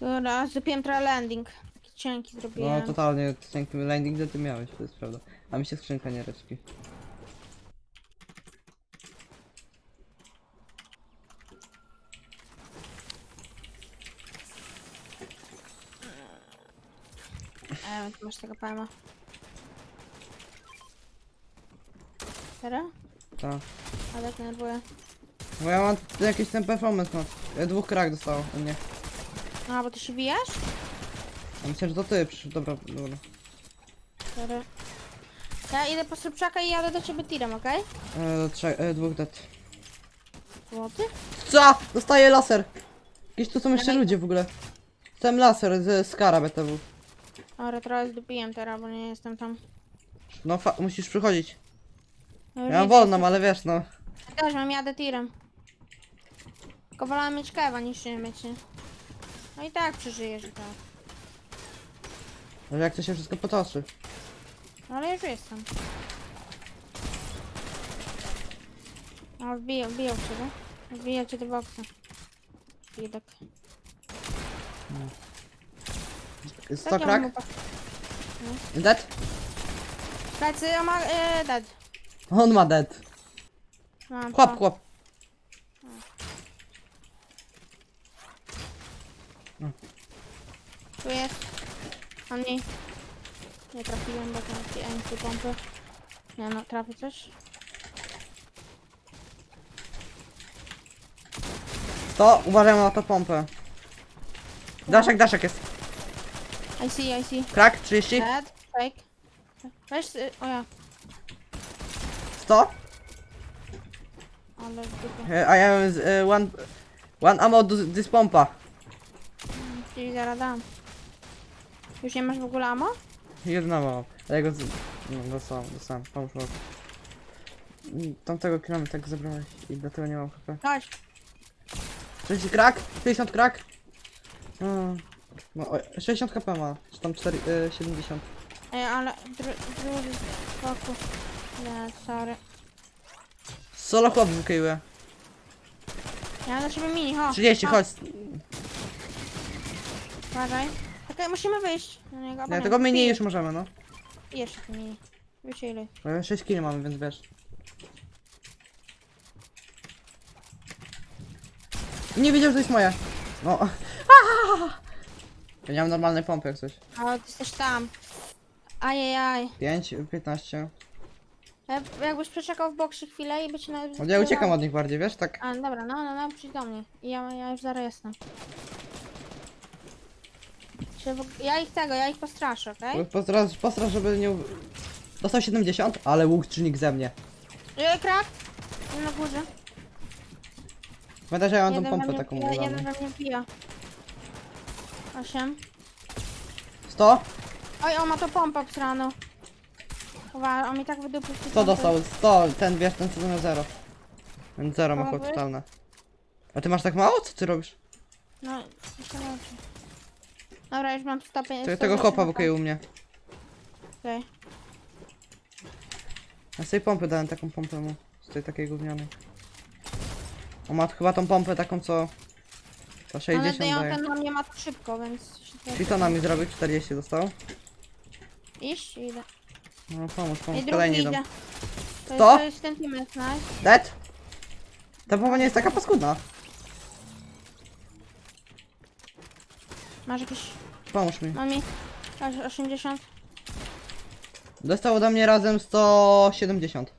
Dobra, zrobiłem trochę landing. Taki cienki No zrobiłem. totalnie, cienki landing gdzie ty miałeś, to jest prawda. A mi się skrzynka nie respi. E, tu masz tego palma. Serio? Tak. Ale to nerwuje. Bo ja mam jakiś ten performance ma. Ja dwóch krak dostało u mnie. A, bo ty się bijesz? A myślę, że to ty przyszedł. Dobra, dobra. Serio. Ja idę po Sobczaka i jadę do ciebie tirem, okej? E, do trzech, e, dwóch dead. Złoty? Co? Dostaję laser! Jakieś tu są jeszcze Dawaj. ludzie w ogóle. Ten laser z Skara BTW. Dobra, trochę zdupiłem teraz, bo nie jestem tam. No fa- musisz przychodzić. No Ja mam wolną, ale wiesz no. jestem- Też mam jadę tirem. Tylko wolałam mieć kewa niż nie mieć, nie? No i tak przeżyjesz i tak. Że jak to się wszystko potoczy. No ale już jestem. A wbijał, wbijał cię, tak? Wbijał cię do boksa. Widok. 100 Tak, ja krak? upa- Dead? Plecy, on ma e, dead. On ma dead. Mam Chłop, to. chłop. Tu jest. A mniej. Nie trafiłem, bo tam takie anty pompy. Nie no, trafi coś? 100, uważaj na to pompę. Daszek, daszek jest. I see, I see. Krak, 30. Dead, fake. Weź, y, o ja, 100. ale w dupie. E, I am z, e, one, one ammo this pompa. Czyli zaraz dam. Już nie masz w ogóle ammo? Jedna mało. Ale go z... No, dostałem, dostałem. Pomóż. Mm, Tamtego kilami tak zabrałeś i dlatego nie mam HP. Chodź. 30 krak? 50 krak? Mm. No, o, 60 HP ma, czy tam 4, e, 70. Ej, ale dru drugi boku. Nie, sorry. Solo chłop wykryły. Ja mam do ciebie mini, ho. 30, ho, chodź. Uważaj. Okej, musimy wyjść na niego. Nie, obawiam tego się. mniej Pij. już możemy, no. Jeszcze ty mini. Wiecie ile. Bo 6 kg mamy, więc wiesz. Nie wiedział, że to jest moje. No. Ja nie mam normalnej pompy jak coś. A ty jesteś tam. Ajajaj. 5, 15. Ja- Jakbyś przeczekał w boksie chwilę i by cię na... No ja uciekam od nich bardziej, wiesz, tak. A, dobra, no, no, no, przyjdź do mnie. I ja, ja już zaraz jestem. Czy w... Ja ich tego, ja ich postraszę, okej? Postrasz, postrasz, żeby nie... u- Dostał 70, ale łuk czynik ze mnie. Okay? Krak! Na górze. Pamiętaj, że ja mam tą Jeden pompę taką jeden udaną. we mnie pija. Osiem. 100? Oj, on ma to pompę obsraną. Uwaga, on mi tak wydupił. z tej 100 pompy. dostał, 100, ten wiesz, ten co miał 0. Ten 0 ma chłop Pomogłeś? totalne. A ty masz tak mało? Co ty robisz? No, jeszcze lepszy. Dobra, już mam stopień. Te, tego chłopa wokół u mnie. Okej. Ja sobie pompę dałem taką pompę mu. Z tej takiej gównianej. On ma chyba tą pompę taką co... To Ale 60 ten, daje. ten na mnie ma szybko, więc... się Czyli to nam mi zrobił, 40 dostał. Iść? Idę. No pomóż, I pomóż, drugi kolejni idzie. idą. To Kto? jest, to jest ten team, jest nice. Dead? Ta pompa nie jest taka paskudna. Masz jakieś... Pomóż mi. Mam mi... Aż 80. Dostał ode mnie razem 170. Się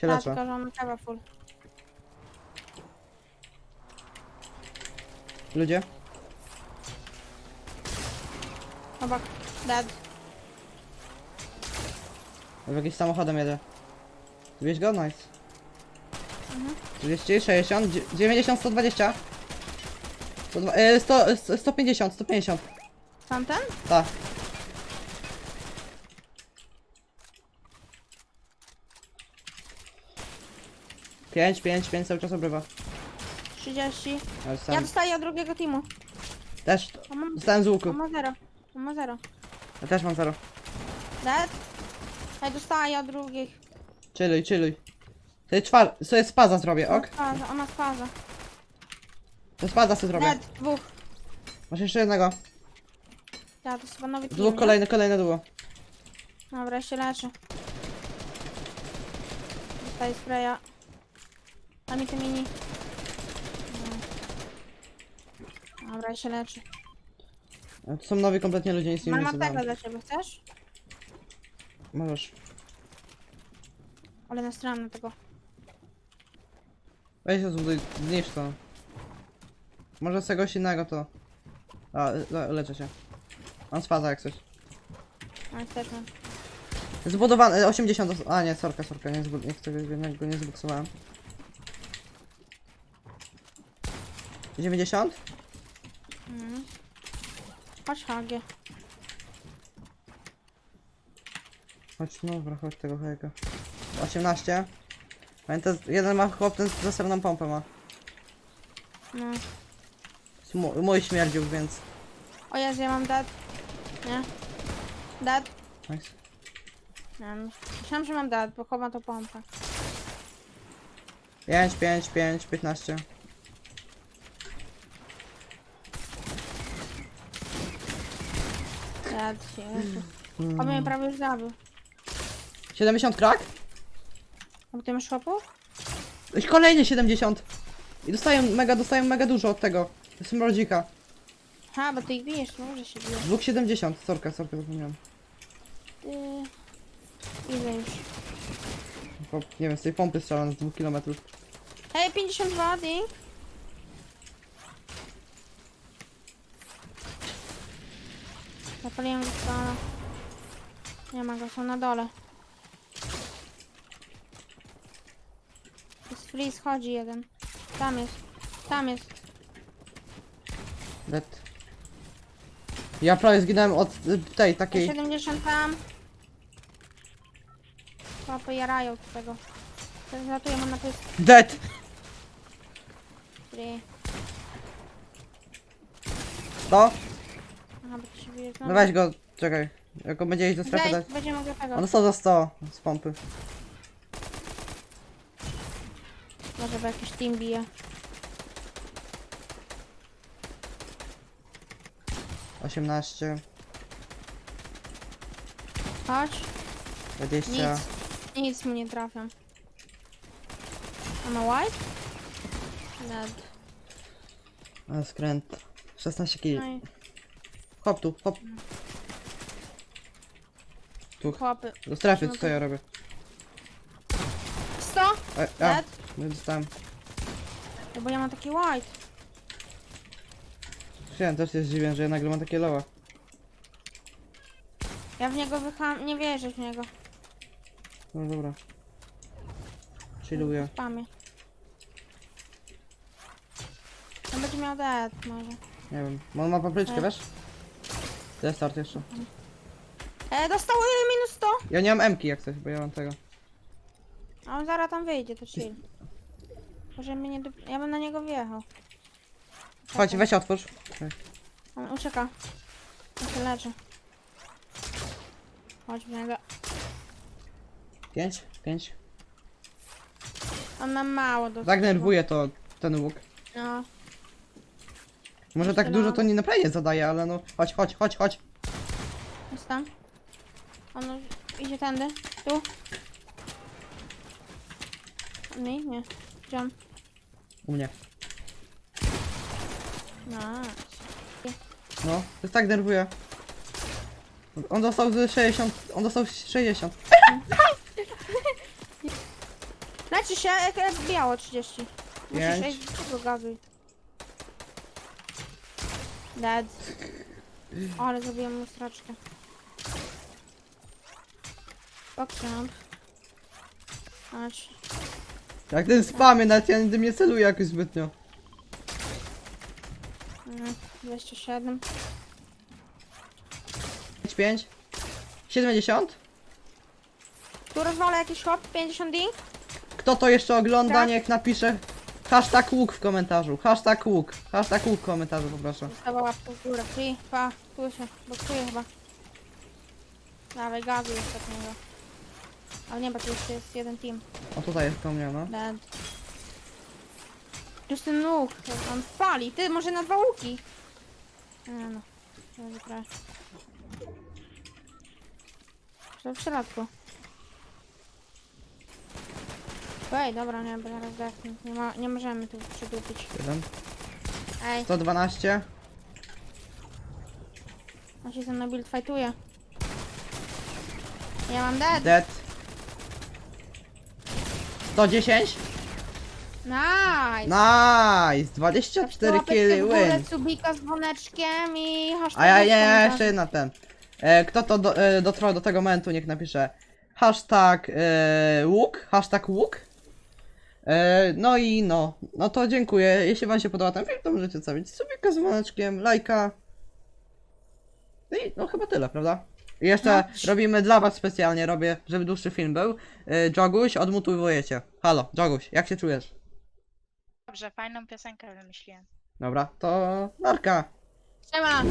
Tak, leczę. tylko że mam kawa full. Ludzie? Obok. Dead. W jakimś samochodem jedzie. Wiesz go? Nice. Mhm. 30, 60, dzie- 90, 120. 102, e, 100, e, 150, 150. Tamten? Tak. Pięć, pięć, pięć cały czas obrywa. 30. Ale Ja dostaję od drugiego teamu. też On ma, dostałem z łuku. on ma 0. On ma 0. Ja też mam zero. Dead? Ja dostaję od drugich. Chilluj, chilluj. Sobie czwar... sobie spaza zrobię, ok? Spaza, ona spaza. To spaza sobie zrobię. Dead, dwóch. Masz jeszcze jednego. Ja, to jest chyba nowy team, Dwóch nie? kolejny, kolejne było. Dobra, się leczę. Dostaję spraya. A mi te mini. No. Dobra, ja się leczę. E, To są nowi kompletnie ludzie, nic nie Mam wiem. aptekę dla ciebie, chcesz? Możesz. Ale na stronę tego. Weź to zbuduj, zniszcz to. Może z czegoś innego to... A, le leczę się. On spada jak coś. Ale też mam. Zbudowany, e, 80, os- a nie, sorka, sorka, nie, zbud nie, tego, nie, go nie zbuksowałem. 90? Mhm. Chodź Hagie. Chodź, no dobra, chodź tego hejka. 18. Pamiętaj, jeden ma chłop, ten zasobną pompę ma. No. Mój, mój śmierdził, więc... O Jezu, ja mam dead. Nie? Dead? Nice. Nie wiem. Myślałam, że mam dead, bo chowa to pompę. 5, 5, 5, 15. Dead, Jezu. Mm. On mnie prawie już zabił. 70 krak? A ty masz chłopów? I kolejny 70. I dostaję mega, dostaję mega dużo od tego. To jest mrodzika. Ha, bo ty ich bijesz, może się bijesz. Dwóch 70. Sorka, sorka, zapomniałem. Ty... Ile już? Chłop, nie wiem, z tej pompy strzelam z 2 km. Hej, 52, ding. Zapaliłem stronę. Nie ma go, są na dole. Z free schodzi jeden. Tam jest. Tam jest. Dead. Ja prawie zginąłem od y, tej, takiej. 70 tam. Chłopy jarają od tego. Zlatuję mu na pysk. Dead! Free. To? Aha, bo to się bije No znowu. weź go, czekaj. Jak go będzie iść do strefy dać. Zejdź, będzie mogę tego. On dostał za 100 z pompy. Może by jakiś team bije. 18, Chodź. 20. Nic. Nic mu nie trafiam. A ma white? Dead. A, skręt. 16 kg. No i Hop tu, hop. Tu, chłopy. do strefy, No co to- ja robię? 100? E, a, Dead? nie dostałem. No bo ja mam taki white. Ja też się zdziwiłem, że ja nagle mam takie loła. Ja w niego wycham... Nie wierzę w niego. No dobra. Chilluję. Spamie. On będzie miał dead może. Nie wiem. On ma papryczkę, E. wiesz? Restart jeszcze. E, dostał y, minus 100. Ja nie mam M-ki jak coś, bo ja mam tego. A on zaraz tam wyjdzie, to chill. Może mnie nie... dup- Ja bym na niego wjechał. Chodź, weź otwórz. On ucieka. On się leczy. Chodź w niego. 5, 5. On ma mało do Tak nerwuje to ten łuk. No. Może tak dużo to nie naprawdę zadaje, ale no. Chodź, chodź, chodź, chodź. Jest tam. On idzie tędy. Tu. On mi? Nie. Gdzie on? U mnie. Nice. No, to jest tak nerwuje. On dostał z 60. On dostał 60. Leczy się, jak jak biało 30. Musisz Pięć. iść do gazu. Dead. O, ale zrobiłem mu straczkę. Pokrzamp. Chodź. Jak ten spamie, nawet ja nigdy nie celuję jakoś zbytnio. Mm, 27. 5, 5. 70? Tu rozwalę jakiś hop, 50 ding. Kto to jeszcze ogląda, Tak. niech napisze hashtag łuk w komentarzu. Hashtag łuk. Hashtag łuk w komentarzu, poproszę. Została łapką w górę. Pa, tu się, boksuje chyba. Dawaj, gazu jeszcze od niego. Ale nie, bo tu jeszcze jest jeden team. O tutaj jest po mnie, no. Dead. Jest ten nóg, on pali. Ty, może na dwa łuki. Nie no. Trochę. Co w środku? Ej, dobra, nie, bo zaraz zdechnę. Nie, ma, nie możemy tu przydupić. Jeden. Ej, 112. on się ze mną build fightuje. Ja mam dead. Dead. 110. Nice! Nice! 24 Łapeczkę killy win. subika z dzwoneczkiem i hashtag. A ja, ja komentarzach. jeszcze jedna ten. E, kto to do, e, dotrwał do tego momentu, niech napisze hashtag e, łuk, hashtag łuk. E, no i no, no to dziękuję. Jeśli wam się podoba ten film, to możecie zostawić subika z dzwoneczkiem, lajka. No i no chyba tyle, prawda? I jeszcze robimy dla was specjalnie, robię, żeby dłuższy film był. E, Joguś, odmutowujecie. Halo, Joguś, jak się czujesz? Dobrze, fajną piosenkę wymyśliłem. Dobra, to narka. Siema!